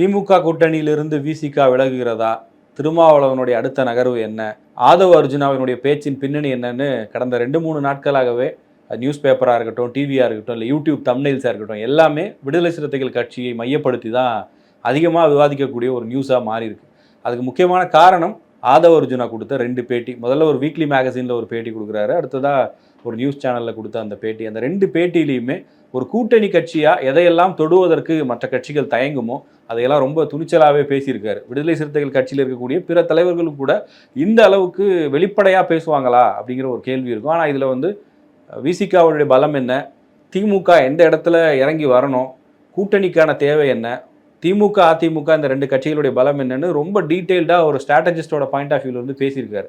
திமுக கூட்டணியிலிருந்து விசிகா விலகுகிறதா? திருமாவளவனுடைய அடுத்த நகர்வு என்ன? ஆதவ அர்ஜுனாவினுடைய பேச்சின் பின்னணி என்னன்னு கடந்த ரெண்டு மூணு நாட்களாகவே நியூஸ் பேப்பராக இருக்கட்டும் டிவியாக இருக்கட்டும் இல்லை யூடியூப் தம்னைல்ஸாக இருக்கட்டும் எல்லாமே விடுதலை சிறுத்தைகள் கட்சியை மையப்படுத்தி தான் அதிகமாக விவாதிக்கக்கூடிய ஒரு நியூஸாக மாறியிருக்கு அதுக்கு முக்கியமான காரணம் ஆதவ அர்ஜுனா கொடுத்த ரெண்டு பேட்டி. முதல்ல ஒரு வீக்லி மேகசினில் ஒரு பேட்டி கொடுக்குறாரு அடுத்ததாக ஒரு நியூஸ் சேனலில் கொடுத்த அந்த பேட்டி. அந்த ரெண்டு பேட்டியிலையுமே ஒரு கூட்டணி கட்சியாக எதையெல்லாம் தொடுவதற்கு மற்ற கட்சிகள் தயங்குமோ அதையெல்லாம் ரொம்ப துணிச்சலாகவே பேசியிருக்காரு. விடுதலை சிறுத்தைகள் கட்சியில் இருக்கக்கூடிய பிற தலைவர்களும் கூட இந்த அளவுக்கு வெளிப்படையாக பேசுவாங்களா அப்படிங்கிற ஒரு கேள்வி இருக்கும். ஆனால் இதில் வந்து விசிகாவுடைய பலம் என்ன? திமுக எந்த இடத்துல இறங்கி வரணும்? கூட்டணிக்கான தேவை என்ன? திமுக அதிமுக இந்த ரெண்டு கட்சிகளுடைய பலம் என்னன்னு ரொம்ப டீட்டெயில்டாக ஒரு ஸ்ட்ராட்டஜிஸ்டோட பாயிண்ட் ஆஃப் வியூவில் வந்து பேசியிருக்காரு.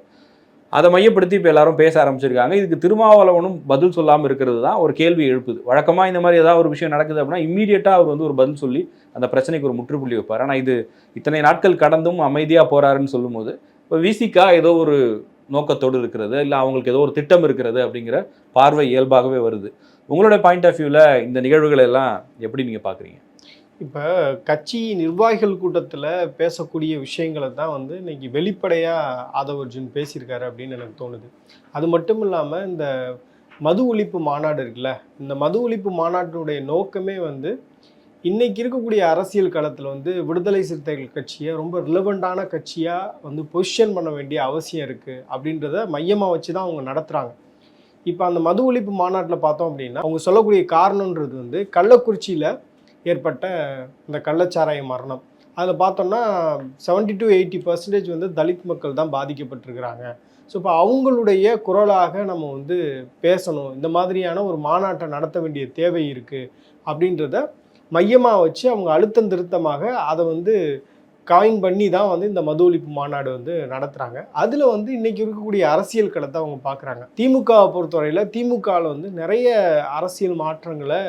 அதை மையப்படுத்தி இப்போ எல்லாரும் பேச ஆரம்பிச்சிருக்காங்க. இதுக்கு திருமாவளவனும் பதில் சொல்லாமல் இருக்கிறது தான் ஒரு கேள்வி எழுப்புது. வழக்கமாக இந்த மாதிரி ஏதாவது ஒரு விஷயம் நடக்குது அப்படின்னா இம்மீடியட்டாக அவர் வந்து ஒரு பதில் சொல்லி அந்த பிரச்சனைக்கு ஒரு முற்றுப்புள்ளி வைப்பார். ஆனால் இது இத்தனை நாட்கள் கடந்தும் அமைதியாக போகிறாருன்னு சொல்லும்போது இப்போ விசிகா ஏதோ ஒரு நோக்கத்தோடு இருக்கிறது இல்லை அவங்களுக்கு ஏதோ ஒரு திட்டம் இருக்கிறது அப்படிங்கிற பார்வை இயல்பாகவே வருது. உங்களோட பாயிண்ட் ஆஃப் வியூவில் இந்த நிகழ்வுகளை எல்லாம் எப்படி நீங்கள் பார்க்குறீங்க இப்போ கட்சி நிர்வாகிகள் கூட்டத்தில் பேசக்கூடிய விஷயங்களை தான் வந்து இன்னைக்கு வெளிப்படையாக ஆதவ அர்ஜுன் பேசியிருக்காரு அப்படின்னு எனக்கு தோணுது. அது மட்டும் இல்லாமல் இந்த மது ஒழிப்பு மாநாடு இருக்குல்ல இந்த மது ஒழிப்பு மாநாட்டினுடைய நோக்கமே வந்து இன்னைக்கு இருக்கக்கூடிய அரசியல் களத்தில் வந்து விடுதலை சிறுத்தைகள் கட்சியை ரொம்ப ரிலவெண்ட்டான கட்சியாக வந்து பொசிஷன் பண்ண வேண்டிய அவசியம் இருக்குது அப்படின்றத மையமாக வச்சு தான் அவங்க நடத்துகிறாங்க இப்போ அந்த மது ஒழிப்பு மாநாட்டில் பார்த்தோம் அப்படின்னா அவங்க சொல்லக்கூடிய காரணன்றது வந்து கள்ளக்குறிச்சியில் ஏற்பட்ட இந்த கள்ளச்சாராய மரணம். அதில் பார்த்தோம்னா 70 டு எயிட்டி பர்சன்டேஜ் வந்து தலித் மக்கள் தான் பாதிக்கப்பட்டிருக்கிறாங்க. ஸோ இப்போ அவங்களுடைய குரலாக நம்ம வந்து பேசணும். இந்த மாதிரியான ஒரு மாநாட்டை நடத்த வேண்டிய தேவை இருக்குது அப்படின்றத மையமாக வச்சு அவங்க அழுத்தம் திருத்தமாக அதை வந்து காயின் பண்ணி தான் வந்து இந்த மது ஒழிப்பு மாநாடு வந்து நடத்துகிறாங்க அதில் வந்து இன்னைக்கு இருக்கக்கூடிய அரசியல் களத்தை அவங்க பார்க்குறாங்க. திமுகவை பொறுத்தவரையில் திமுகவில் வந்து நிறைய அரசியல் மாற்றங்களை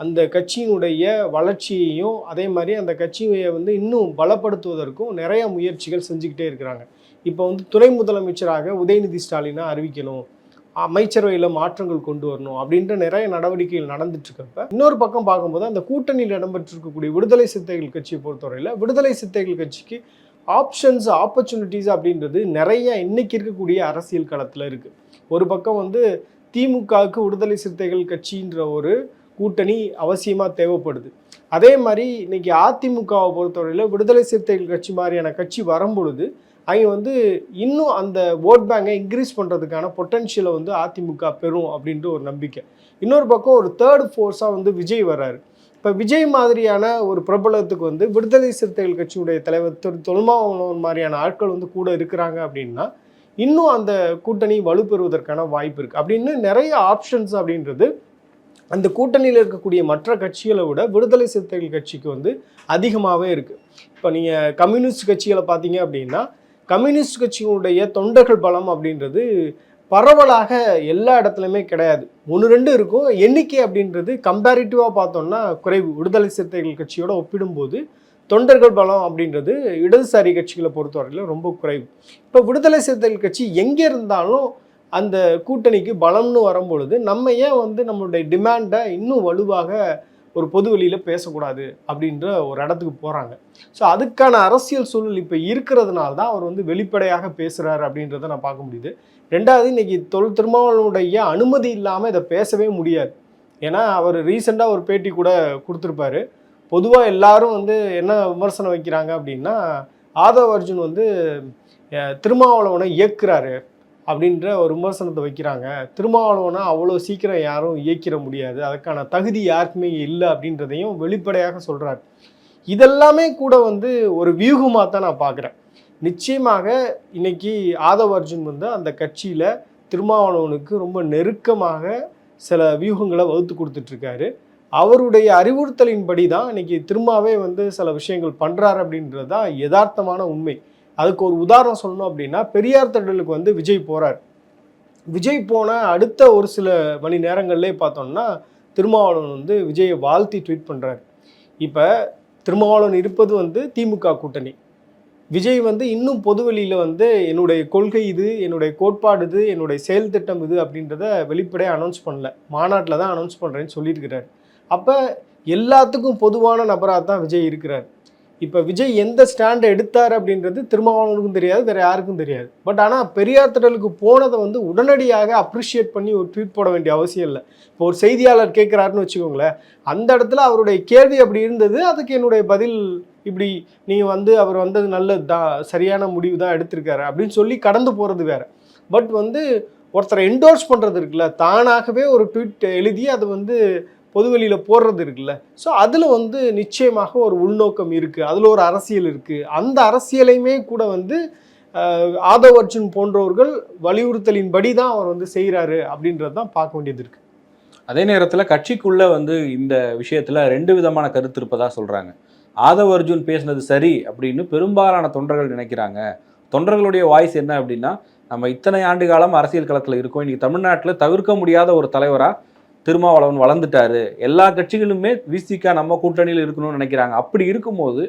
அந்த கட்சியினுடைய வளர்ச்சியையும் அதே மாதிரி அந்த கட்சியை வந்து இன்னும் பலப்படுத்துவதற்கும் நிறைய முயற்சிகள் செஞ்சுக்கிட்டே இருக்கிறாங்க. இப்போ வந்து துணை முதலமைச்சராக உதயநிதி ஸ்டாலினை அறிவிக்கணும் அமைச்சரவையில் மாற்றங்கள் கொண்டு வரணும் அப்படின்ற நிறைய நடவடிக்கைகள் நடந்துட்டுருக்கப்ப இன்னொரு பக்கம் பார்க்கும்போது அந்த கூட்டணியில் இடம்பெற்றிருக்கக்கூடிய விடுதலை சித்தைகள் கட்சியை பொறுத்தவரையில் விடுதலை சித்தைகள் கட்சிக்கு ஆப்ஷன்ஸ் ஆப்பர்ச்சுனிட்டிஸ் அப்படின்றது நிறைய இன்னைக்கு இருக்கக்கூடிய அரசியல் களத்தில் இருக்குது ஒரு பக்கம் வந்து திமுகவுக்கு விடுதலை சிறுத்தைகள் கட்சின்ற ஒரு கூட்டணி அவசியமாக தேவைப்படுது. அதே மாதிரி இன்னைக்கு அதிமுகவை பொறுத்தவரையில் விடுதலை சிறுத்தைகள் கட்சி மாதிரியான கட்சி வரும்பொழுது அவங்க வந்து இன்னும் அந்த ஓட் பேங்கை இன்க்ரீஸ் பண்ணுறதுக்கான பொட்டன்ஷியலை வந்து அதிமுக பெறும் அப்படின்ற ஒரு நம்பிக்கை. இன்னொரு பக்கம் ஒரு தேர்ட் ஃபோர்ஸாக வந்து விஜய் வர்றாரு. இப்போ விஜய் மாதிரியான ஒரு பிரபலத்துக்கு வந்து விடுதலை சிறுத்தைகள் கட்சியுடைய தலைவர் திரு தொல்மாவளவன் மாதிரியான ஆட்கள் வந்து கூட இருக்கிறாங்க அப்படின்னா இன்னும் அந்த கூட்டணி வலுப்பெறுவதற்கான வாய்ப்பு இருக்குது அப்படின்னு நிறைய ஆப்ஷன்ஸ் அப்படின்றது அந்த கூட்டணியில் இருக்கக்கூடிய மற்ற கட்சிகளை விட விடுதலை சிறுத்தைகள் கட்சிக்கு வந்து அதிகமாகவே இருக்குது இப்போ நீங்கள் கம்யூனிஸ்ட் கட்சிகளை பார்த்தீங்க அப்படின்னா கம்யூனிஸ்ட் கட்சியினுடைய தொண்டர்கள் பலம் அப்படின்றது பரவலாக எல்லா இடத்துலையுமே கிடையாது. ஒன்று ரெண்டு இருக்கும். எண்ணிக்கை அப்படின்றது கம்பேரிட்டிவாக பார்த்தோம்னா குறைவு. விடுதலை சிறுத்தைகள் கட்சியோட ஒப்பிடும்போது தொண்டர்கள் பலம் அப்படின்றது இடதுசாரி கட்சிகளை பொறுத்தவரையில் ரொம்ப குறைவு. இப்போ விடுதலை சிறுத்தைகள் கட்சி எங்கே இருந்தாலும் அந்த கூட்டணிக்கு பலம்னு வரும்பொழுது நம்ம ஏன் வந்து நம்மளுடைய டிமாண்டை இன்னும் வலுவாக ஒரு பொது வெளியில் பேசக்கூடாது அப்படின்ற ஒரு இடத்துக்கு போகிறாங்க ஸோ அதுக்கான அரசியல் சூழல் இப்போ இருக்கிறதுனால தான் அவர் வந்து வெளிப்படையாக பேசுகிறாரு அப்படின்றத நான் பார்க்க முடியுது. ரெண்டாவது இன்றைக்கி தொல் திருமாவளவனுடைய அனுமதி இல்லாமல் இதை பேசவே முடியாது. ஏன்னா அவர் ரீசெண்டாக ஒரு பேட்டி கூட கொடுத்துருப்பாரு. பொதுவாக எல்லாரும் வந்து என்ன விமர்சனம் வைக்கிறாங்க அப்படின்னா ஆதவ அர்ஜுன் வந்து திருமாவளவனை இயக்குறாரு அப்படின்ற ஒரு விமர்சனத்தை வைக்கிறாங்க. திருமாவளவனை அவ்வளோ சீக்கிரம் யாரும் இயக்கிட முடியாது. அதுக்கான தகுதி யாருக்குமே இல்லை அப்படின்றதையும் வெளிப்படையாக சொல்கிறார் இதெல்லாமே கூட வந்து ஒரு வியூகமாக தான் நான் பார்க்குறேன் நிச்சயமாக இன்னைக்கு ஆதவ அர்ஜுன் வந்து அந்த கட்சியில் திருமாவளவனுக்கு ரொம்ப நெருக்கமாக சில வியூகங்களை வகுத்து கொடுத்துட்ருக்காரு. அவருடைய அறிவுறுத்தலின்படி தான் இன்னைக்கு திருமாவே வந்து சில விஷயங்கள் பண்ணுறாரு அப்படின்றது தான் யதார்த்தமான உண்மை. அதுக்கு ஒரு உதாரணம் சொல்லணும் அப்படின்னா பெரியார் திடலுக்கு வந்து விஜய் போகிறார் விஜய் போன அடுத்த ஒரு சில மணி நேரங்கள்லேயே பார்த்தோம்னா திருமாவளவன் வந்து விஜயை வாழ்த்தி ட்வீட் பண்ணுறாரு இப்போ திருமாவளவன் இருப்பது வந்து திமுக கூட்டணி. விஜய் வந்து இன்னும் பொதுவெளியில் வந்து என்னுடைய கொள்கை இது என்னுடைய கோட்பாடு இது என்னுடைய செயல் திட்டம் இது அப்படின்றத வெளிப்படையாக அனௌன்ஸ் பண்ணல. மாநாட்டில் தான் அனௌன்ஸ் பண்ணுறேன்னு சொல்லியிருக்கிறார். அப்போ எல்லாத்துக்கும் பொதுவான நபராக தான் விஜய் இருக்கிறார். இப்போ விஜய் எந்த ஸ்டாண்டை எடுத்தார் அப்படின்றது திருமாவளவனுக்கும் தெரியாது வேறு யாருக்கும் தெரியாது. பட் ஆனால் பெரியார் திடலுக்கு போனதை வந்து உடனடியாக அப்ரிஷியேட் பண்ணி ஒரு ட்வீட் போட வேண்டிய அவசியம் இல்லை. இப்போ ஒரு செய்தியாளர் கேட்குறாருன்னு வச்சுக்கோங்களேன் அந்த இடத்துல அவருடைய கேள்வி அப்படி இருந்தது அதுக்கு என்னுடைய பதில் இப்படி நீங்கள் வந்து அவர் வந்தது நல்லது தான் சரியான முடிவு தான் எடுத்திருக்காரு அப்படின்னு சொல்லி கடந்து போகிறது வேற. பட் வந்து ஒருத்தரை என்டோர்ஸ் பண்ணுறது இருக்குல்ல தானாகவே ஒரு ட்வீட் எழுதி அது வந்து பொதுவெளியில் போடுறது இருக்குல்ல. ஸோ அதில் வந்து நிச்சயமாக ஒரு உள்நோக்கம் இருக்குது அதில் ஒரு அரசியல் இருக்குது அந்த அரசியலையுமே கூட வந்து ஆதவ் அர்ஜுன் போன்றவர்கள் வலியுறுத்தலின்படி தான் அவர் வந்து செய்கிறாரு அப்படின்றது தான் பார்க்க வேண்டியது இருக்குது அதே நேரத்தில் கட்சிக்குள்ளே வந்து இந்த விஷயத்தில் ரெண்டு விதமான கருத்து இருப்பதாக சொல்கிறாங்க ஆதவ் அர்ஜுன் பேசினது சரி அப்படின்னு பெரும்பாலான தொண்டர்கள் நினைக்கிறாங்க. தொண்டர்களுடைய வாய்ஸ் என்ன அப்படின்னா நம்ம இத்தனை ஆண்டு காலம் அரசியல் களத்தில் இருக்கோம். இன்றைக்கி தமிழ்நாட்டில் தவிர்க்க முடியாத ஒரு தலைவராக திருமாவளவன் வளர்ந்துட்டாரு. எல்லா கட்சிகளுமே விசிகா நம்ம கூட்டணியில் இருக்கணும்னு நினைக்கிறாங்க. அப்படி இருக்கும்போது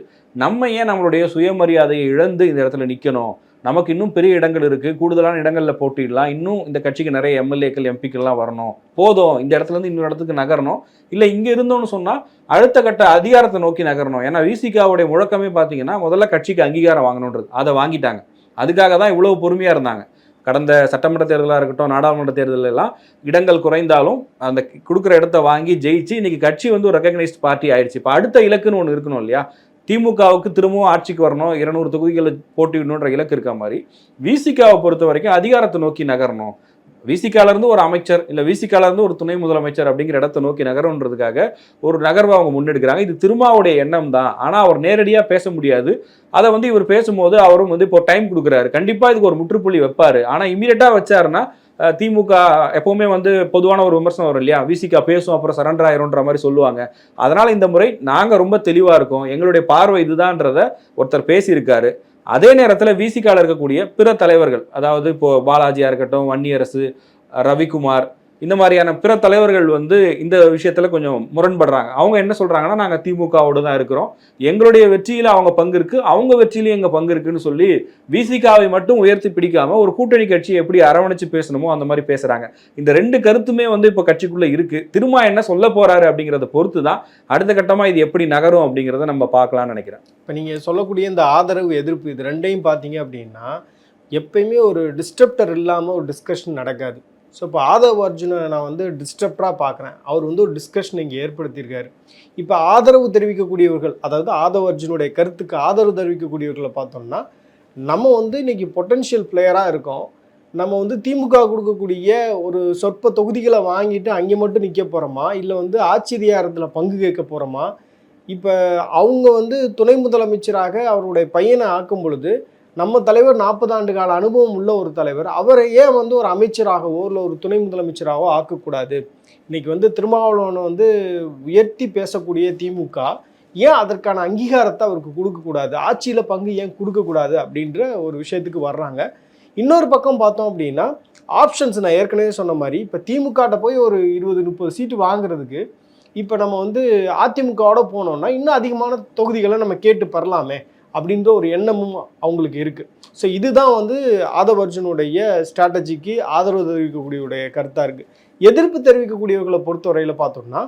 நம்ம ஏன் நம்மளுடைய சுயமரியாதையை இழந்து இந்த இடத்துல நிற்கணும் நமக்கு இன்னும் பெரிய இடங்கள் இருக்குது கூடுதலான இடங்களில் போட்டிடலாம் இன்னும் இந்த கட்சிக்கு நிறைய எம்எல்ஏக்கள் எம்பிக்கள்லாம் வரணும். போதும். இந்த இடத்துல இருந்து இன்னொரு இடத்துக்கு நகரணும். இல்லை இங்கே இருந்தோம்னு சொன்னால் அடுத்த கட்ட அதிகாரத்தை நோக்கி நகரணும். ஏன்னா விசிகாவுடைய முழக்கமே பார்த்தீங்கன்னா முதல்ல கட்சிக்கு அங்கீகாரம் வாங்கணுன்றது. அதை வாங்கிட்டாங்க. அதுக்காக தான் இவ்வளவு பொறுமையாக இருந்தாங்க. கடந்த சட்டமன்ற தேர்தலாக இருக்கட்டும் நாடாளுமன்ற தேர்தலெல்லாம் இடங்கள் குறைந்தாலும் அந்த கொடுக்குற இடத்த வாங்கி ஜெயிச்சு இன்னைக்கு கட்சி வந்து ஒரு ரெக்கக்னைஸ்ட் பார்ட்டி ஆயிடுச்சு. இப்போ அடுத்த இலக்குன்னு ஒன்று இருக்கணும் இல்லையா? திமுகவுக்கு திரும்பவும் ஆட்சிக்கு வரணும் இருநூறு தொகுதிகளில் போட்டிடணுன்ற இலக்கு இருக்க மாதிரி. விசிகாவை பொறுத்த வரைக்கும் அதிகாரத்தை நோக்கி நகரணும். விசிகால இருந்து ஒரு அமைச்சர் இல்லை விசிகாலேருந்து ஒரு துணை முதலமைச்சர் அப்படிங்கிற இடத்தை நோக்கி நகரன்றதுக்காக ஒரு நகர்வை அவங்க முன்னெடுக்கிறாங்க. இது திருமாவுடைய எண்ணம் தான். ஆனால் அவர் நேரடியாக பேச முடியாது. அதை வந்து இவர் பேசும்போது அவரும் வந்து இப்போ டைம் கொடுக்குறாரு. கண்டிப்பாக இதுக்கு ஒரு முற்றுப்புள்ளி வைப்பார். ஆனால் இமீடியட்டாக வச்சாருன்னா திமுக எப்பவுமே வந்து பொதுவான ஒரு விமர்சனம் வரும் இல்லையா? விசிகா பேசும் அப்புறம் சரண்டர் ஆயிரும்ன்ற மாதிரி சொல்லுவாங்க. அதனால் இந்த முறை நாங்கள் ரொம்ப தெளிவாக இருக்கோம். எங்களுடைய பார்வை இதுதான்றத ஒருத்தர் பேசியிருக்காரு. அதே நேரத்தில் விசிகால இருக்கக்கூடிய பிற தலைவர்கள் அதாவது இப்போ பாலாஜியாக இருக்கட்டும் வன்னியரசு ரவிக்குமார் இந்த மாதிரியான பிற தலைவர்கள் வந்து இந்த விஷயத்தில் கொஞ்சம் முரண்படுறாங்க. அவங்க என்ன சொல்கிறாங்கன்னா நாங்கள் திமுகவோடு தான் இருக்கிறோம். எங்களுடைய வெற்றியில் அவங்க பங்கு இருக்குது அவங்க வெற்றியிலையும் எங்கள் பங்கு இருக்குன்னு சொல்லி விசிகாவை மட்டும் உயர்த்தி பிடிக்காமல் ஒரு கூட்டணி கட்சியை எப்படி அரவணைச்சு பேசணுமோ அந்த மாதிரி பேசுகிறாங்க இந்த ரெண்டு கருத்துமே வந்து இப்போ கட்சிக்குள்ளே இருக்குது திரும்ப என்ன சொல்ல போகிறாரு அப்படிங்கிறத பொறுத்து தான் அடுத்த கட்டமாக இது எப்படி நகரும் அப்படிங்கிறத நம்ம பார்க்கலாம்னு நினைக்கிறேன். இப்போ நீங்கள் சொல்லக்கூடிய இந்த ஆதரவு எதிர்ப்பு இது ரெண்டையும் பார்த்தீங்க அப்படின்னா எப்பயுமே ஒரு டிஸ்டர்ப்டர் இல்லாமல் ஒரு டிஸ்கஷன் நடக்காது. ஸோ இப்போ ஆதவ் அர்ஜுனை நான் வந்து டிஸ்டர்ப்டாக பார்க்குறேன் அவர் வந்து ஒரு டிஸ்கஷன் இங்கே ஏற்படுத்தியிருக்காரு. இப்போ ஆதரவு தெரிவிக்கக்கூடியவர்கள் அதாவது ஆதவ் அர்ஜுனுடைய கருத்துக்கு ஆதரவு தெரிவிக்கக்கூடியவர்களை பார்த்தோம்னா நம்ம வந்து இன்றைக்கி பொட்டன்ஷியல் பிளேயராக இருக்கோம். நம்ம வந்து திமுக கொடுக்கக்கூடிய ஒரு சொற்ப தொகுதிகளை வாங்கிட்டு அங்கே மட்டும் நிற்க போகிறோமா இல்லை வந்து ஆச்சரியாரத்தில் பங்கு கேட்க போகிறோமா இப்போ அவங்க வந்து துணை முதலமைச்சராக அவருடைய பையனை ஆக்கும் பொழுது நம்ம தலைவர் நாற்பது ஆண்டு கால அனுபவம் உள்ள ஒரு தலைவர். அவரை ஏன் வந்து ஒரு அமைச்சராகவோ இல்லை ஒரு துணை முதலமைச்சராகவோ ஆக்கக்கூடாது? இன்னைக்கு வந்து திருமாவளவனை வந்து உயர்த்தி பேசக்கூடிய திமுக ஏன் அதற்கான அங்கீகாரத்தை அவருக்கு கொடுக்கக்கூடாது? ஆட்சியில் பங்கு ஏன் கொடுக்கக்கூடாது அப்படின்ற ஒரு விஷயத்துக்கு வர்றாங்க. இன்னொரு பக்கம் பார்த்தோம் அப்படின்னா ஆப்ஷன்ஸ் நான் ஏற்கனவே சொன்ன மாதிரி இப்போ திமுகட்ட போய் ஒரு இருபது முப்பது சீட்டு வாங்குறதுக்கு இப்போ நம்ம வந்து அதிமுகவோட போனோம்னா இன்னும் அதிகமான தொகுதிகளை நம்ம கேட்டு பெறலாமே அப்படின்ற ஒரு எண்ணமும் அவங்களுக்கு இருக்குது ஸோ இதுதான் வந்து ஆதவ் அர்ஜுனுடைய ஸ்ட்ராட்டஜிக்கு ஆதரவு தெரிவிக்கக்கூடியவுடைய கருத்தாக இருக்குது எதிர்ப்பு தெரிவிக்கக்கூடியவர்களை பொறுத்தவரையில் பார்த்தோம்னா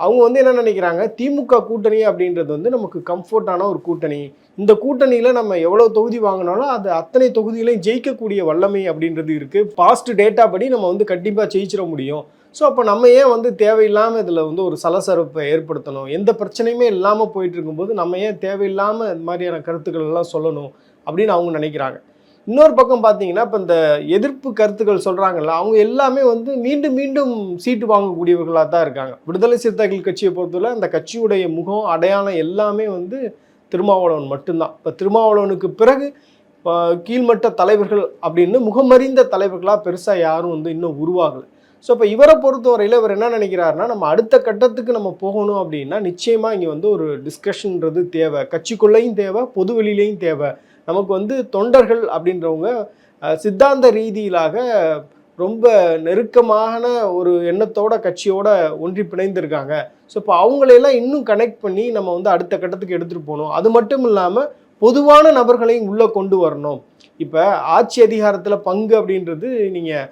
அவங்க வந்து என்ன நினைக்கிறாங்க? திமுக கூட்டணி அப்படின்றது வந்து நமக்கு கம்ஃபர்ட்டான ஒரு கூட்டணி. இந்த கூட்டணியில் நம்ம எவ்வளோ தொகுதி வாங்கினாலும் அது அத்தனை தொகுதிகளையும் ஜெயிக்கக்கூடிய வல்லமை அப்படின்றது இருக்குது பாஸ்ட் டேட்டா படி நம்ம வந்து கண்டிப்பாக ஜெயிச்சிட முடியும். ஸோ அப்போ நம்ம ஏன் வந்து தேவையில்லாமல் இதில் வந்து ஒரு சலசரப்பை ஏற்படுத்தணும்? எந்த பிரச்சனையுமே இல்லாமல் போயிட்டு இருக்கும்போது நம்ம ஏன் தேவையில்லாமல் இந்த மாதிரியான கருத்துக்கள் எல்லாம் சொல்லணும் அப்படின்னு அவங்க நினைக்கிறாங்க. இன்னொரு பக்கம் பார்த்தீங்கன்னா இப்போ இந்த எதிர்ப்பு கருத்துக்கள் சொல்கிறாங்கல்ல அவங்க எல்லாமே வந்து மீண்டும் மீண்டும் சீட்டு வாங்கக்கூடியவர்களாக தான் இருக்காங்க. விடுதலை சிறுத்தைகள் கட்சியை பொறுத்தவரை அந்த கட்சியுடைய முகம் அடையாளம் எல்லாமே வந்து திருமாவளவன் மட்டும்தான். இப்போ திருமாவளவனுக்கு பிறகு இப்போ கீழ்மட்ட தலைவர்கள் அப்படின்னு முகமறிந்த தலைவர்களாக பெருசாக யாரும் வந்து இன்னும் உருவாகலை. ஸோ இப்போ இவரை பொறுத்தவரையில் இவர் என்ன நினைக்கிறாருன்னா நம்ம அடுத்த கட்டத்துக்கு நம்ம போகணும் அப்படின்னா நிச்சயமாக இங்கே வந்து ஒரு டிஸ்கஷன்ன்றது தேவை. கட்சிக்குள்ளேயும் தேவை பொது வெளியிலையும் தேவை. நமக்கு வந்து தொண்டர்கள் அப்படின்றவங்க சித்தாந்த ரீதியிலாக ரொம்ப நெருக்கமான ஒரு எண்ணத்தோட கட்சியோட ஒன்றி பிணைந்திருக்காங்க. ஸோ இப்போ அவங்களையெல்லாம் இன்னும் கனெக்ட் பண்ணி நம்ம வந்து அடுத்த கட்டத்துக்கு எடுத்துகிட்டு போகணும். அது மட்டும் இல்லாமல் பொதுவான நபர்களையும் உள்ளே கொண்டு வரணும். இப்போ ஆட்சி அதிகாரத்தில் பங்கு அப்படின்றது நீங்கள்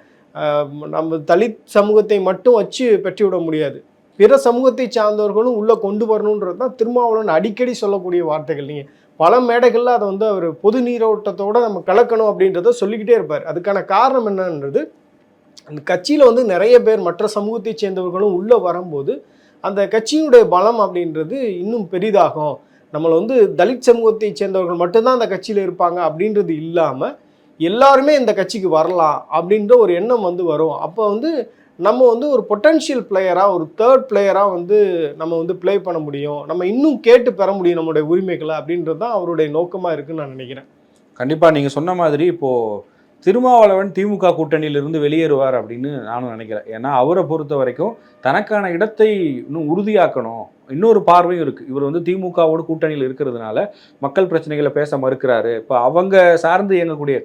நம்ம தலித் சமூகத்தை மட்டும் வச்சு பெற்றுவிட முடியாது. பிற சமூகத்தை சார்ந்தவர்களும் உள்ளே கொண்டு வரணுன்றது தான் திருமாவளவன் அடிக்கடி சொல்லக்கூடிய வார்த்தைகள். நீங்கள் பல மேடைகளில் அதை வந்து அவர் பொது நீரோட்டத்தோடு நம்ம கலக்கணும் அப்படின்றத சொல்லிக்கிட்டே இருப்பார். அதுக்கான காரணம் என்னன்றது அந்த கட்சியில் வந்து நிறைய பேர் மற்ற சமூகத்தை சேர்ந்தவர்களும் உள்ளே வரும்போது அந்த கட்சியினுடைய பலம் அப்படின்றது இன்னும் பெரிதாகும். நம்மளை வந்து தலித் சமூகத்தை சேர்ந்தவர்கள் மட்டும்தான் அந்த கட்சியில் இருப்பாங்க அப்படின்றது இல்லாமல் எல்லாருமே இந்த கட்சிக்கு வரலாம் அப்படின்ற ஒரு எண்ணம் வந்து வரும். அப்போ வந்து நம்ம வந்து ஒரு பொட்டன்ஷியல் பிளேயராக ஒரு தேர்ட் பிளேயராக வந்து நம்ம வந்து ப்ளே பண்ண முடியும். நம்ம இன்னும் கேட்டு பெற முடியும் நம்மளுடைய உரிமைகளை அப்படின்றது தான் அவருடைய நோக்கமாக இருக்குன்னு நான் நினைக்கிறேன். கண்டிப்பாக நீங்கள் சொன்ன மாதிரி இப்போது திருமாவளவன் திமுக கூட்டணியிலிருந்து வெளியேறுவார் அப்படின்னு நானும் நினைக்கிறேன். ஏன்னா அவரை பொறுத்த வரைக்கும் தனக்கான இடத்தை இன்னும் உறுதியாக்கணும். இன்னொரு பார்வையும் இருக்குது இவர் வந்து திமுகவோட கூட்டணியில் இருக்கிறதுனால மக்கள் பிரச்சனைகளை பேச மறுக்கிறாரு. இப்போ அவங்க சார்ந்து இயங்கக்கூடிய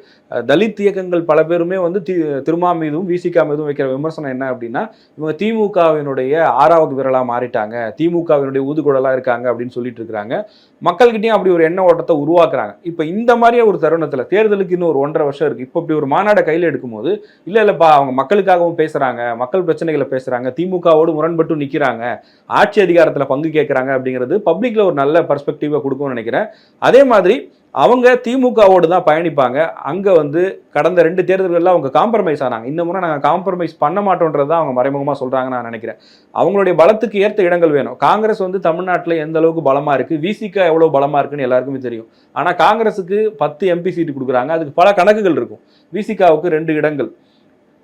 தலித் இயக்கங்கள் பல பேருமே வந்து தி திருமா மீதும் விசிகா மீதும் வைக்கிற விமர்சனம் என்ன அப்படின்னா இவங்க திமுகவினுடைய ஆறாவது விரலாக மாறிட்டாங்க. திமுகவினுடைய ஊதுகுழலாக இருக்காங்க அப்படின்னு சொல்லிட்டு இருக்கிறாங்க. மக்கள்கிட்டையும் அப்படி ஒரு எண்ண ஓட்டத்தை உருவாக்குறாங்க. இப்போ இந்த மாதிரியே ஒரு தருணத்தில் தேர்தலுக்கு இன்னும் ஒரு ஒன்றரை வருஷம் இருக்குது இப்போ இப்படி ஒரு மாநாடை கையில் எடுக்கும்போது இல்லை இல்லைப்பா அவங்க மக்களுக்காகவும் பேசுகிறாங்க மக்கள் பிரச்சனைகளை பேசுகிறாங்க திமுகவோடு முரண்பட்டு நிற்கிறாங்க ஆட்சி அதிகாரத்தில் பங்கு கேட்குறாங்க அப்படிங்கிறது பப்ளிக்கில் ஒரு நல்ல பர்ஸ்பெக்டிவை கொடுக்கும்னு நினைக்கிறேன். அதே மாதிரி அவங்க திமுகவோடு தான் பயணிப்பாங்க. அங்கே வந்து கடந்த ரெண்டு தேர்தல்களில் அவங்க காம்ப்ரமைஸ் ஆனாங்க. இந்த முறை நாங்கள் காம்ப்ரமைஸ் பண்ண மாட்டோன்றது தான் அவங்க மறைமுகமாக சொல்கிறாங்கன்னு நான் நினைக்கிறேன். அவங்களுடைய பலத்துக்கு ஏற்ற இடங்கள் வேணும். காங்கிரஸ் வந்து தமிழ்நாட்டில் எந்த அளவுக்கு பலமாக இருக்குது விசிகா எவ்வளோ பலமாக இருக்குன்னு எல்லாருக்குமே தெரியும். ஆனால் காங்கிரஸுக்கு பத்து எம்பி சீட்டு கொடுக்குறாங்க. அதுக்கு பல கணக்குகள் இருக்கும். விசிகாவுக்கு ரெண்டு இடங்கள்.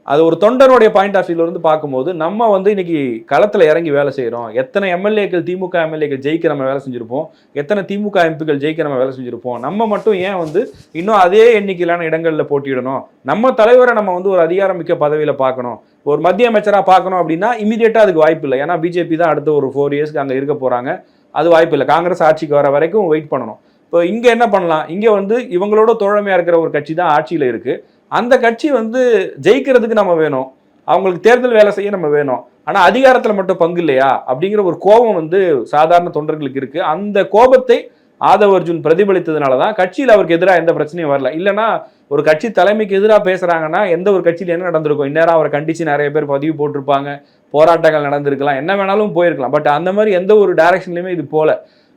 அது ஒரு தொண்டனுடைய பாயிண்ட் ஆஃப் வியூல இருந்து பார்க்கும்போது நம்ம வந்து இன்னைக்கு களத்தில் இறங்கி வேலை செய்கிறோம் எத்தனை எம்எல்ஏக்கள் திமுக எம்எல்ஏக்கள் ஜெயிக்க நம்ம வேலை செஞ்சுருப்போம். எத்தனை திமுக எம்பிக்கள் ஜெயிக்க நம்ம வேலை செஞ்சுருப்போம். நம்ம மட்டும் ஏன் வந்து இன்னும் அதே எண்ணிக்கையிலான இடங்களில் போட்டியிடணும்? நம்ம தலைவரை நம்ம வந்து ஒரு அதிகாரமிக்க பதவியில் பார்க்கணும். ஒரு மத்திய அமைச்சராக பார்க்கணும் அப்படின்னா இமீடியட்டாக அதுக்கு வாய்ப்பு இல்லை. ஏன்னா பிஜேபி தான் அடுத்த ஒரு ஃபோர் இயர்ஸ்க்கு அங்கே இருக்க போகிறாங்க அது வாய்ப்பு இல்லை. காங்கிரஸ் ஆட்சிக்கு வர வரைக்கும் வெயிட் பண்ணணும். இப்போ இங்கே என்ன பண்ணலாம்? இங்கே வந்து இவங்களோட தோழமையாக இருக்கிற ஒரு கட்சி தான் ஆட்சியில் இருக்குது அந்த கட்சி வந்து ஜெயிக்கிறதுக்கு நம்ம வேணும். அவங்களுக்கு தேர்தல் வேலை செய்ய நம்ம வேணும். ஆனால் அதிகாரத்தில் மட்டும் பங்கு இல்லையா? அப்படிங்கிற ஒரு கோபம் வந்து சாதாரண தொண்டர்களுக்கு இருக்குது அந்த கோபத்தை ஆதவ் அர்ஜுன் பிரதிபலித்ததுனால தான் கட்சியில் அவருக்கு எதிராக எந்த பிரச்சனையும் வரல. இல்லைன்னா ஒரு கட்சி தலைமைக்கு எதிராக பேசுகிறாங்கன்னா எந்த ஒரு கட்சியில் என்ன நடந்திருக்கும்? இந்நேரம் அவரை கண்டிச்சு நிறைய பேர் பதிவு போட்டிருப்பாங்க. போராட்டங்கள் நடந்திருக்கலாம். என்ன வேணாலும் போயிருக்கலாம். பட் அந்த மாதிரி எந்த ஒரு டைரக்ஷன்லையுமே இது போல.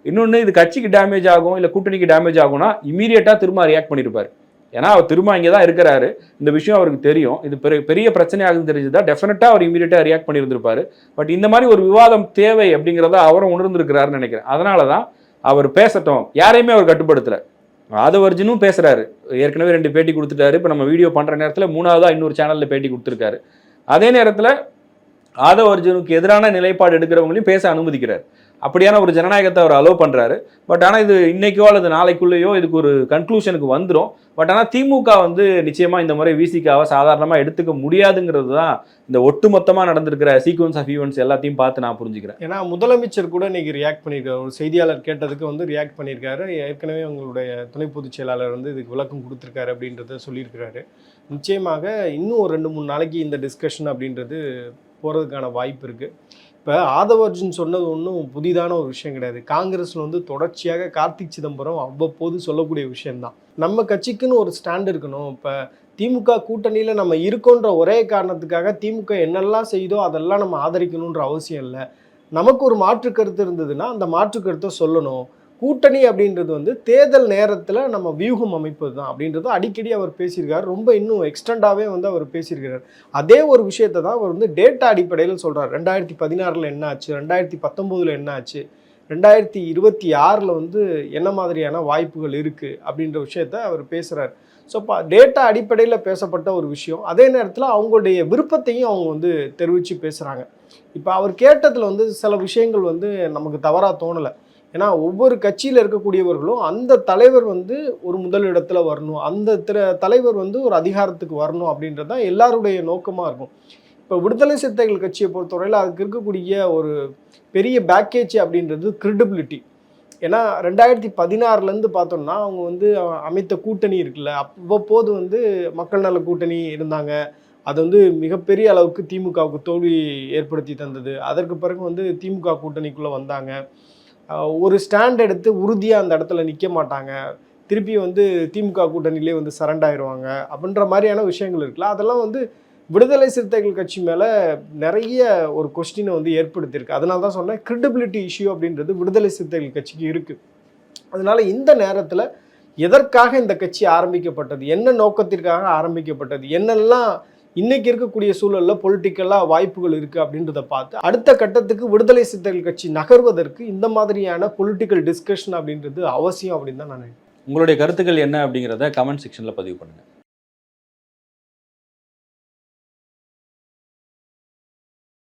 இன்னொன்று இது கட்சிக்கு டேமேஜ் ஆகும் இல்லை கூட்டணிக்கு டேமேஜ் ஆகும்னா இமீடியட்டாக திரும்ப ரியாக்ட் பண்ணியிருப்பார் ஏன்னா அவர் திரும்ப இங்கே தான் இருக்கிறாரு. இந்த விஷயம் அவருக்கு தெரியும். இது பெரிய பெரிய பிரச்சனை ஆகுதுன்னு தெரிஞ்சுதா டெஃபினட்டாக அவர் இமீடியட்டாக ரியாக்ட் பண்ணியிருந்திருப்பார் பட் இந்த மாதிரி ஒரு விவாதம் தேவை அப்படிங்கிறத அவரும் உணர்ந்திருக்கிறாருன்னு நினைக்கிறேன். அதனால தான் அவர் பேசட்டும். யாரையுமே அவர் கட்டுப்படுத்தலை. ஆதவர்ஜுனும் பேசுகிறாரு ஏற்கனவே ரெண்டு பேட்டி கொடுத்துட்டாரு. இப்போ நம்ம வீடியோ பண்ணுற நேரத்தில் மூணாவதாக இன்னொரு சேனலில் பேட்டி கொடுத்துருக்காரு. அதே நேரத்தில் ஆதவர்ஜுனுக்கு எதிரான நிலைப்பாடு எடுக்கிறவங்களையும் பேச அனுமதிக்கிறார். அப்படியான ஒரு ஜனநாயகத்தை அவர் அலோவ் பண்ணுறாரு பட் ஆனால் இது இன்னைக்கோ அல்லது நாளைக்குள்ளேயோ இதுக்கு ஒரு கன்க்ளூஷனுக்கு வந்துடும் பட் ஆனால் திமுக வந்து நிச்சயமாக இந்த முறை விசிகாவை சாதாரணமாக எடுத்துக்க முடியாதுங்கிறது தான் இந்த ஒட்டுமொத்தமாக நடந்திருக்கிற சீக்வன்ஸ் ஆஃப் ஈவெண்ட்ஸ் எல்லாத்தையும் பார்த்து நான் புரிஞ்சுக்கிறேன். ஏன்னா முதலமைச்சர் கூட இன்னைக்கு ரியாக்ட் பண்ணியிருக்காரு. ஒரு செய்தியாளர் கேட்டதுக்கு வந்து ரியாக்ட் பண்ணியிருக்காரு. ஏற்கனவே உங்களுடைய துணை பொதுச் செயலாளர் வந்து இதுக்கு விளக்கம் கொடுத்துருக்காரு அப்படின்றத சொல்லியிருக்கிறாரு. நிச்சயமாக இன்னும் ஒரு ரெண்டு மூணு நாளைக்கு இந்த டிஸ்கஷன் அப்படின்றது போகிறதுக்கான வாய்ப்பு இருக்குது இப்போ ஆதவ அர்ஜுன் சொன்னது ஒன்றும் புதிதான ஒரு விஷயம் கிடையாது. காங்கிரஸில் வந்து தொடர்ச்சியாக கார்த்திக் சிதம்பரம் அவ்வப்போது சொல்லக்கூடிய விஷயம்தான். நம்ம கட்சிக்குன்னு ஒரு ஸ்டாண்ட் இருக்கணும். இப்போ திமுக கூட்டணியில் நம்ம இருக்கோன்ற ஒரே காரணத்துக்காக திமுக என்னெல்லாம் செய்தோ அதெல்லாம் நம்ம ஆதரிக்கணுன்ற அவசியம் இல்லை. நமக்கு ஒரு மாற்று கருத்து இருந்ததுன்னா அந்த மாற்று கருத்தை சொல்லணும். கூட்டணி அப்படின்றது வந்து தேர்தல் நேரத்தில் நம்ம வியூகம் அமைப்பது தான் அப்படின்றத அடிக்கடி அவர் பேசியிருக்காரு. ரொம்ப இன்னும் எக்ஸ்டெண்டாகவே வந்து அவர் பேசியிருக்கிறார். அதே ஒரு விஷயத்தை தான் அவர் வந்து டேட்டா அடிப்படையில் சொல்கிறார் ரெண்டாயிரத்தி பதினாறில் என்ன ஆச்சு? ரெண்டாயிரத்தி பத்தொம்போதில் என்ன ஆச்சு? ரெண்டாயிரத்தி இருபத்தி ஆறில் வந்து என்ன மாதிரியான வாய்ப்புகள் இருக்குது அப்படின்ற விஷயத்த அவர் பேசுகிறார் ஸோ இப்போ டேட்டா அடிப்படையில் பேசப்பட்ட ஒரு விஷயம். அதே நேரத்தில் அவங்களுடைய விருப்பத்தையும் அவங்க வந்து தெரிவித்து பேசுகிறாங்க இப்போ அவர் கேட்டதில் வந்து சில விஷயங்கள் வந்து நமக்கு தவறாக தோணலை. ஏன்னா ஒவ்வொரு கட்சியில் இருக்கக்கூடியவர்களும் அந்த தலைவர் வந்து ஒரு முதல் வரணும் அந்த திர- தலைவர் வந்து ஒரு அதிகாரத்துக்கு வரணும் அப்படின்றது தான் எல்லாருடைய நோக்கமாக இருக்கும். இப்போ விடுதலை சிறுத்தைகள் கட்சியை பொறுத்தவரையில் அதுக்கு இருக்கக்கூடிய ஒரு பெரிய பேக்கேஜ் அப்படின்றது கிரெடிபிலிட்டி. ஏன்னா ரெண்டாயிரத்தி பதினாறுலேருந்து பார்த்தோம்னா அவங்க வந்து அமைத்த கூட்டணி இருக்குல்ல அவ்வப்போது வந்து மக்கள் நல கூட்டணி இருந்தாங்க. அது வந்து மிகப்பெரிய அளவுக்கு திமுகவுக்கு தோல்வி ஏற்படுத்தி தந்தது. அதற்கு பிறகு வந்து திமுக கூட்டணிக்குள்ளே வந்தாங்க. ஒரு ஸ்டாண்ட் எடுத்து உறுதியாக அந்த இடத்துல நிற்க மாட்டாங்க. திருப்பி வந்து திமுக கூட்டணியிலே வந்து சரண்டாயிருவாங்க அப்படின்ற மாதிரியான விஷயங்கள் இருக்குல்ல. அதெல்லாம் வந்து விடுதலை சிறுத்தைகள் கட்சி மேலே நிறைய ஒரு கொஸ்டினை வந்து ஏற்படுத்தியிருக்கு. அதனால தான் சொன்னேன் கிரெடிபிலிட்டி இஷ்யூ அப்படின்றது விடுதலை சிறுத்தைகள் கட்சிக்கு இருக்குது அதனால இந்த நேரத்தில் எதற்காக இந்த கட்சி ஆரம்பிக்கப்பட்டது? என்ன நோக்கத்திற்காக ஆரம்பிக்கப்பட்டது? என்னெல்லாம் இன்னைக்கு இருக்கக்கூடிய சூழலில் பொலிட்டிக்கலாக வாய்ப்புகள் இருக்குது அப்படின்றத பார்த்து அடுத்த கட்டத்துக்கு விடுதலை சிறுத்தைகள் கட்சி நகர்வதற்கு இந்த மாதிரியான பொலிட்டிக்கல் டிஸ்கஷன் அப்படின்றது அவசியம் அப்படின்னு தான் நான் நினைக்கிறேன். உங்களுடைய கருத்துக்கள் என்ன அப்படிங்கிறத கமெண்ட் செக்ஷனில் பதிவு பண்ணுங்கள்